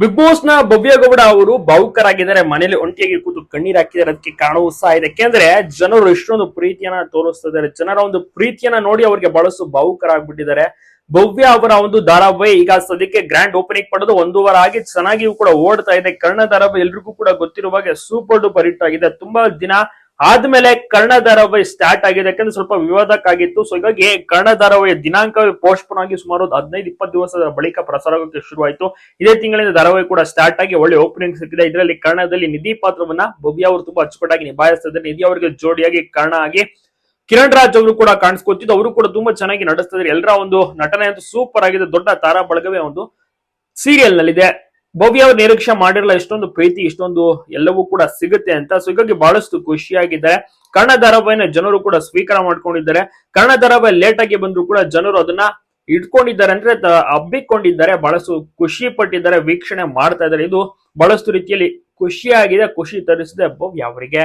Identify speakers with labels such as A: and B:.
A: Big ಬಾಸ್ನ ಭವ್ಯ ಗೌಡ ಅವರು ಭಾವುಕರಾಗಿದ್ದಾರೆ. ಮನೇಲಿ ಒಂಟಿಯಾಗಿ ಕೂತು ಕಣ್ಣೀರ್ ಹಾಕಿದ್ದಾರೆ. ಅದಕ್ಕೆ ಕಾರಣ ಸಹ ಇದೆ. ಯಾಕೆಂದ್ರೆ ಜನರು ಎಷ್ಟೊಂದು ಪ್ರೀತಿಯನ್ನ ತೋರಿಸ್ತಾ ಇದ್ದಾರೆ. ಜನರ ಒಂದು ಪ್ರೀತಿಯನ್ನ ನೋಡಿ ಅವರಿಗೆ ಬಹಳಷ್ಟು ಭಾವುಕರಾಗ್ಬಿಟ್ಟಿದ್ದಾರೆ. ಭವ್ಯ ಅವರ ಒಂದು ಧಾರಾವಾಹಿ ಈಗ ಸದ್ಯಕ್ಕೆ ಗ್ರ್ಯಾಂಡ್ ಓಪನಿಂಗ್ ಪಡೆದು ಒಂದೂವರೆ ಆಗಿ ಚೆನ್ನಾಗಿಯೂ ಕೂಡ ಓಡ್ತಾ ಇದೆ. ಕರ್ಣ ಧಾರಾವಾಹಿ ಎಲ್ರಿಗೂ ಕೂಡ ಗೊತ್ತಿರುವ ಹಾಗೆ ಸೂಪರ್ ಡೂಪರ್ ಹಿಟ್ ಆಗಿದೆ. ತುಂಬಾ ದಿನ ಆದ್ಮೇಲೆ ಕರ್ಣ ಧಾರಾವಾಹಿ ಸ್ಟಾರ್ಟ್ ಆಗಿದೆ. ಯಾಕಂದ್ರೆ ಸ್ವಲ್ಪ ವಿವಾದಕ್ಕಾಗಿತ್ತು. ಸೊ ಹೀಗಾಗಿ ಕರ್ಣ ಧಾರಾವಾಹಿ ದಿನಾಂಕ ಪೋಸ್ಟ್ಪೋನ್ ಆಗಿ ಸುಮಾರು ಹದಿನೈದು, ಇಪ್ಪತ್ತು ದಿವಸದ ಬಳಿಕ ಪ್ರಸಾರ ಆಗೋಕೆ ಶುರುವಾಯಿತು. ಇದೇ ತಿಂಗಳಿಂದ ಧಾರಾವಾಹಿ ಕೂಡ ಸ್ಟಾರ್ಟ್ ಆಗಿ ಒಳ್ಳೆ ಓಪನಿಂಗ್ ಸಿಕ್ಕಿದೆ. ಇದರಲ್ಲಿ ಕರ್ಣದಲ್ಲಿ ನಿಧಿ ಪಾತ್ರವನ್ನ ಭವ್ಯ ಅವರು ತುಂಬಾ ಅಚ್ಚುಕಟ್ಟಾಗಿ ನಿಭಾಯಿಸ್ತಾ ಇದ್ದಾರೆ. ನಿಧಿ ಅವರಿಗೆ ಜೋಡಿಯಾಗಿ ಕರ್ಣ ಆಗಿ ಕಿರಣ್ ರಾಜ್ ಅವರು ಕೂಡ ಕಾಣಿಸ್ಕೊತಿದ್ದು. ಅವರು ಕೂಡ ತುಂಬಾ ಚೆನ್ನಾಗಿ ನಡೆಸ್ತಾ ಇದ್ದಾರೆ. ಎಲ್ಲರ ಒಂದು ನಟನೆ ಅಂತೂ ಸೂಪರ್ ಆಗಿದೆ. ದೊಡ್ಡ ತಾರಾ ಬಳಗವೇ ಒಂದು ಸೀರಿಯಲ್ ನಲ್ಲಿದೆ. ಭವ್ಯ ಅವ್ರು ನಿರೀಕ್ಷೆ ಮಾಡಿರಲ್ಲ, ಇಷ್ಟೊಂದು ಪ್ರೀತಿ, ಇಷ್ಟೊಂದು ಎಲ್ಲವೂ ಕೂಡ ಸಿಗುತ್ತೆ ಅಂತ. ಸೊ ಹೀಗಾಗಿ ಬಹಳಷ್ಟು ಖುಷಿಯಾಗಿದ್ದಾರೆ. ಕನ್ನಡ ಧಾರಾವಾಹಿನ ಜನರು ಕೂಡ ಸ್ವೀಕಾರ ಮಾಡ್ಕೊಂಡಿದ್ದಾರೆ. ಕನ್ನಡ ಧಾರಾವಾಹಿ ಲೇಟ್ ಆಗಿ ಬಂದ್ರು ಕೂಡ ಜನರು ಅದನ್ನ ಇಟ್ಕೊಂಡಿದ್ದಾರೆ ಅಂದ್ರೆ ಹಬ್ಬಿಕೊಂಡಿದ್ದಾರೆ. ಬಹಳಷ್ಟು ಖುಷಿ ಪಟ್ಟಿದ್ದಾರೆ, ವೀಕ್ಷಣೆ ಮಾಡ್ತಾ ಇದ್ದಾರೆ. ಇದು ಬಹಳಷ್ಟು ರೀತಿಯಲ್ಲಿ ಖುಷಿಯಾಗಿದೆ, ಖುಷಿ ತರಿಸಿದೆ ಭವ್ಯ ಅವರಿಗೆ.